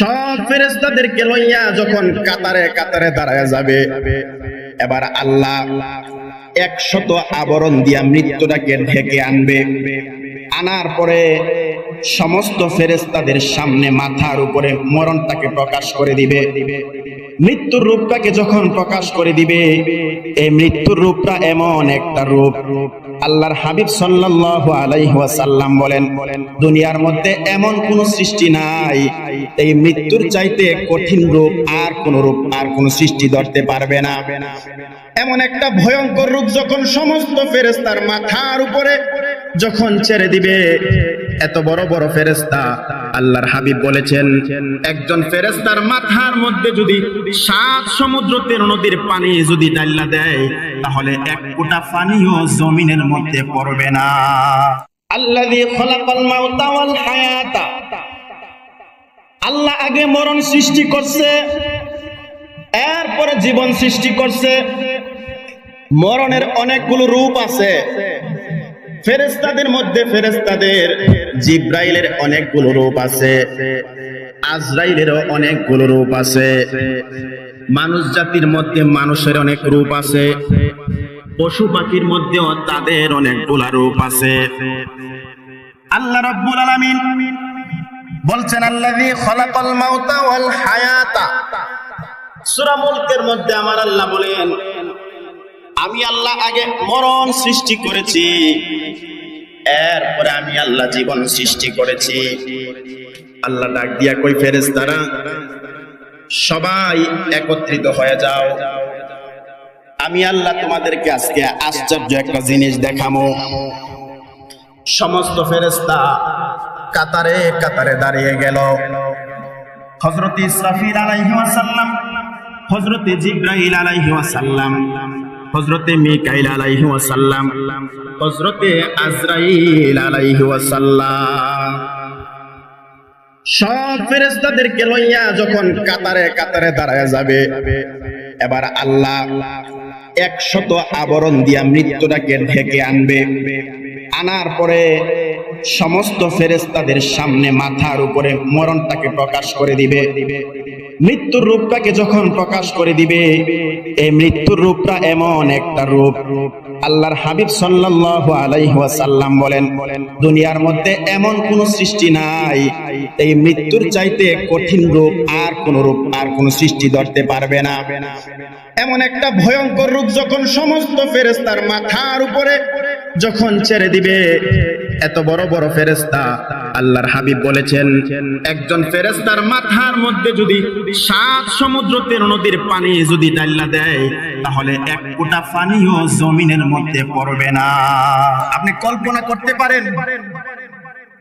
সব ফেরেস্তাদেরকে লইয়া যখন কাতারে কাতারে দাঁড়ায় যাবে, এবার আল্লাহ একশত আবরণ দিয়া মৃত্যুটাকে ঢেকে আনবে। আনার পরে সমস্ত ফেরেস্তাদের সামনে মাথার উপরে মরণটাকে প্রকাশ করে দিবে। মৃত্যুর রূপটাকে যখন প্রকাশ করে দিবে, এই মৃত্যুর রূপটা এমন একটা রূপ আল্লাহর হাবিব সাল্লাল্লাহু আলাইহি ওয়াসাল্লাম বলেন, দুনিয়ার মধ্যে এমন কোন সৃষ্টি নাই। এই মৃত্যুর চাইতে কঠিন রূপ আর কোন রূপ আর কোন সৃষ্টি ধরতে পারবে না। এমন একটা ভয়ঙ্কর রূপ যখন সমস্ত ফেরেস্তার মাথার উপরে যখন ছেড়ে দিবে এত বড় বড় ফেরেস্তা আল্লাহর হাবিব বলেছেন, একজন ফেরেস্তার মাথার মধ্যে যদি সাত সমুদ্র তের নদীর পানি যদি ডাল্লা দেয়, তাহলে এক ফোঁটা পানিও জমিনের মধ্যে পড়বে না। আল্লাহ আগে মরণ সৃষ্টি করছে, এরপরে জীবন সৃষ্টি করছে, মরণের অনেকগুলো রূপ আছে। ফেরেস্তাদের মধ্যে ফেরেস্তাদের জিব্রাইলের অনেকগুলো রূপ আছে, আজরাইলেরও অনেকগুলো রূপ আছে, মানুষ জাতির মধ্যে মানুষের অনেক রূপ আছে, পশু পাখির মধ্যেও তাদের অনেকগুলা রূপ আছে। আল্লাহ রাব্বুল আলামিন বলছেন, আল্লাযী খলাকাল মাউতা ওয়াল হায়াতা। সূরা মুলকের মধ্যে আমার আল্লাহ বলেন, আমি আল্লাহ আগে মরণ সৃষ্টি করেছি এরপরে আমি আল্লাহ জীবন সৃষ্টি করেছি। আল্লাহ ডাক দিয়া কই ফেরেস ফেরেশতারা, সবাই একত্রিত হয়ে যাও। আমি আল্লাহ তোমাদেরকে আজকে আশ্চর্য একটা জিনিস দেখামো। সমস্ত ফেরেশতা কাতারে কাতারে দাঁড়িয়ে গেল। হযরত ইসরাফিল আলাইহিস সালাম, হযরত জিব্রাইল হযরতে মিকাইল আলাইহি ওয়াসাল্লাম হজরতে আজরাইল আলাইহি ওয়াসাল্লাম। সব ফেরেশতাদেরকে লইয়া যখন কাতারে কাতারে দাঁড়ায় যাবে, এবার আল্লাহ একশত আবরণ দিয়া মৃত্যুটাকে ঢেকে আনবে। আনার পরে সমস্ত ফেরেশতাদের সামনে মাথার উপরে মরণটাকে প্রকাশ করে দিবে। মৃত্যুর রূপটাকে যখন প্রকাশ করে দিবে, এই মৃত্যুর রূপটা এমন একটা রূপ। আল্লাহর হাবিব সাল্লাল্লাহু আলাইহি ওয়াসাল্লাম বলেন, দুনিয়ার মধ্যে এমন কোন সৃষ্টি নাই। এই মৃত্যুর চাইতে কঠিন রূপ আর কোন রূপ আর কোন সৃষ্টি ধরতে পারবে না। এমন একটা ভয়ঙ্কর রূপ যখন সমস্ত ফেরেস্তার মাথার উপরে যখন ছেড়ে দিবে, এত বড় বড় ফেরেস্তা আল্লাহর হাবিব বলেছেন, একজন ফেরেস্তার মাথার মধ্যে যদি সাত সমুদ্র তের নদীর পানি যদি ডাল্লা দেয়, তাহলে এক ফোঁটা পানিও জমিনের মধ্যে পড়বে না। আপনি কল্পনা করতে পারেন,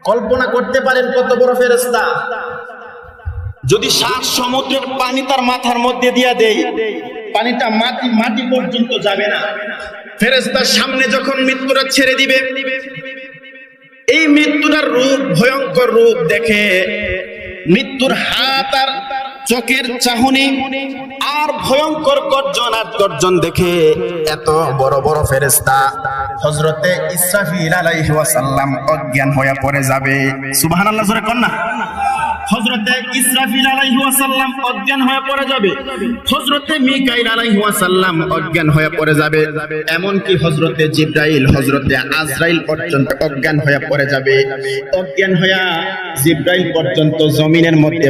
কল্পনা করতে পারেন কত বড় ফেরেস্তা যদি সাত সমুদ্রের পানি তার মাথার মধ্যে দিয়া দেই পানিটা মাটি মাটি পর্যন্ত যাবে না। ফেরেস্তার সামনে যখন মৃত্যুরা ছেড়ে দিবে, এই মৃত্যুটার রূপ, ভয়ঙ্কর রূপ দেখে মৃত্যুর হাত আর চোখের চাহনি আর ভয়ঙ্কর গর্জন আর গর্জন দেখে এত বড় বড় ফেরেস্তা হজরতে ইসরাফিল আলাইহি ওয়াসাল্লাম অজ্ঞান হয়ে পড়ে যাবে। সুবহানাল্লাহ, জোরে না। হজরতে ইসরাফিল আলাইহি ওয়াসাল্লাম অজ্ঞান হয়ে পড়ে যাবে। হজরতে মিকাইল আলাইহি ওয়াসাল্লাম অজ্ঞান হয়ে পড়ে যাবে। এমন কি হজরতে জিব্রাইল হজরতে আজরাইল পর্যন্ত অজ্ঞান হয়ে পড়ে যাবে। অজ্ঞান হয়ে জিব্রাইল পর্যন্ত জমিনের মধ্যে